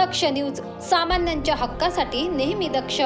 दक्ष news सामान्यांच्या हक्कासाठी नेहमी दक्ष.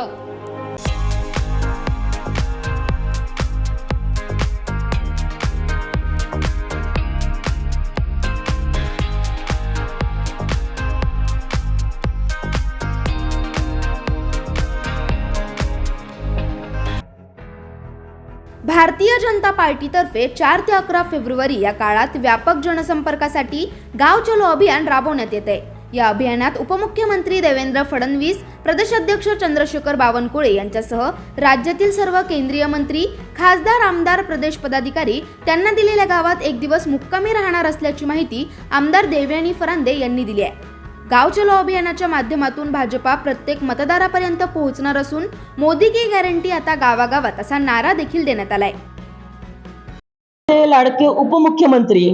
भारतीय जनता पार्टीतर्फे चार ते अकरा फेब्रुवारी या काळात व्यापक जनसंपर्कासाठी गाव चलो अभियान राबवण्यात येत. आहे या अभियानात उपमुख्यमंत्री देवेंद्र फडणवीस प्रदेशाध्यक्ष चंद्रशेखर बावनकुळे यांच्यासह राज्यातील सर्व केंद्रीय मंत्री खासदार आमदार प्रदेश पदाधिकारी त्यांना दिलेल्या गावात एक दिवस मुक्कामी राहणार असल्याची माहिती आमदार देवयानी फरांदे यांनी दिली आहे. गाव चलो अभियानाच्या माध्यमातून भाजपा प्रत्येक मतदारापर्यंत पोहोचणार असून मोदी की गॅरंटी आता गावागावात असा नारा देखील देण्यात आलाय. लाडके उपमुख्यमंत्री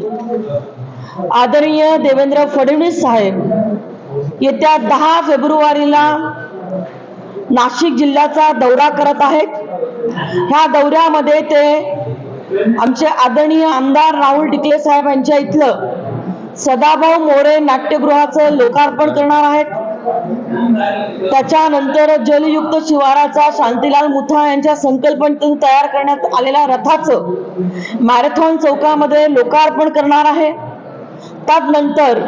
आदरणीय देवेंद्र फडणवीस साहेब येत्या दहा फेब्रुवारीला नाशिक जिल्ह्याचा दौरा करत आहेत. ह्या दौऱ्यामध्ये ते आमचे आदरणीय आमदार राहुल टिकले साहेब यांच्या इथलं सदाभाऊ मोरे नाट्यगृहाचं लोकार्पण करणार आहेत. त्याच्यानंतर जलयुक्त शिवाराचा शांतीलाल मुथा यांच्या संकल्पनेतून तयार करण्यात आलेल्या रथाचं मॅरेथॉन चौकामध्ये लोकार्पण करणार आहे. त्यानंतर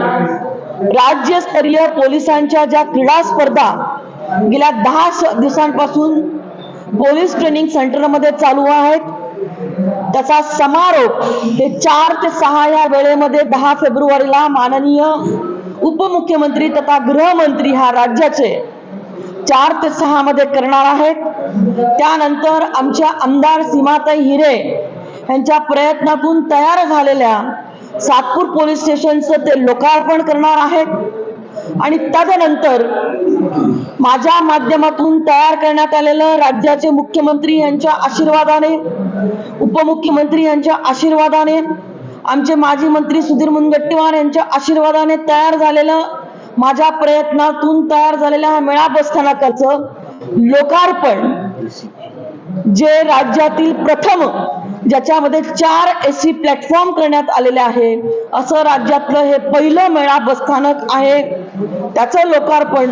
राज्यस्तरीय पोलिसांच्या ज्या क्रीडा स्पर्धा गेल्या दहा दिवसांपासून पोलीस ट्रेनिंग सेंटरमध्ये चालू आहेत. त्याचा समारोप हे चार ते सहा या वेळेमध्ये दहा फेब्रुवारीला माननीय उपमुख्यमंत्री तथा गृहमंत्री हा राज्याचे चार ते सहा मध्ये करणार आहेत. त्यानंतर आमच्या आमदार सीमाताई हिरे यांच्या प्रयत्नातून तयार झालेल्या सातपूर पोलीस स्टेशनचं ते लोकार्पण करणार आहेत. आणि त्याच्यानंतर माझ्या माध्यमातून तयार करण्यात आलेलं राज्याचे मुख्यमंत्री यांच्या आशीर्वादाने उपमुख्यमंत्री यांच्या आशीर्वादाने आमचे माजी मंत्री सुधीर मुनगट्टीवार यांच्या आशीर्वादाने तयार झालेलं माझ्या प्रयत्नातून तयार झालेल्या हा मेळा बसस्थानकाचं लोकार्पण जे राज्यातील प्रथम ज्याच्यामध्ये चार एस सी प्लॅटफॉर्म करण्यात आलेले आहे. असं राज्यातलं हे पहिलं मेळा बसस्थानक आहे. त्याचं लोकार्पण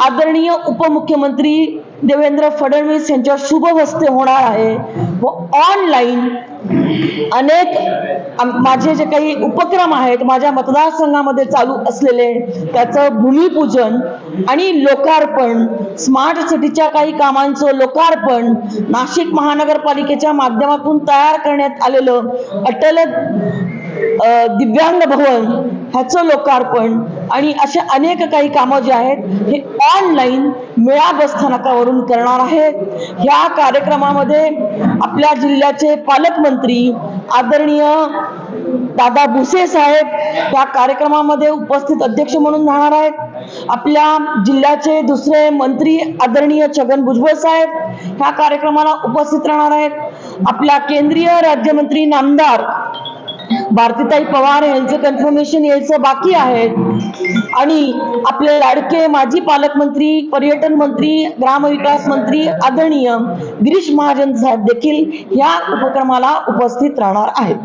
आदरणीय उपमुख्यमंत्री देवेंद्र फडणवीस यांच्या शुभ हस्ते होणार आहे. व ऑनलाईन अनेक माझे जे काही उपक्रम आहेत माझ्या मतदारसंघामध्ये चालू असलेले त्याचं भूमिपूजन आणि लोकार्पण स्मार्ट सिटीच्या काही कामांचं लोकार्पण नाशिक महानगरपालिकेच्या माध्यमातून तयार करण्यात आलेलं अटल दिव्यांग भवन ह्याचं लोकार्पण आणि असे अनेक काही कामं जे आहेत हे ऑनलाईन मेळा बसस्थानकावरून करणार आहेत. ह्या कार्यक्रमामध्ये आपल्या जिल्ह्याचे पालकमंत्री आदरणीय दादा भुसे साहेब या कार्यक्रमामध्ये उपस्थित अध्यक्ष म्हणून राहणार आहेत. आपल्या जिल्ह्याचे दुसरे मंत्री आदरणीय छगन भुजबळ साहेब ह्या कार्यक्रमाला उपस्थित राहणार आहेत. आपल्या केंद्रीय राज्यमंत्री नामदार भारतीताई पवार यांचं कन्फर्मेशन यायचं बाकी आहे. आणि आपले लाडके माजी पालकमंत्री पर्यटन मंत्री ग्रामविकास मंत्री आदरणीय गिरीश महाजन साहेब देखील या उपक्रमाला उपस्थित राहणार आहेत.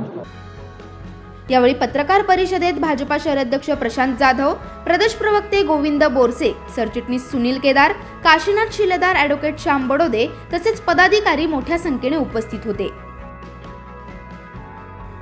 यावेळी पत्रकार परिषदेत भाजपा शहराध्यक्ष प्रशांत जाधव प्रदेश प्रवक्ते गोविंद बोरसे सरचिटणीस सुनील केदार काशीनाथ शिलेदार ॲडव्होकेट श्याम बडोदे तसेच पदाधिकारी मोठ्या संख्येने उपस्थित होते.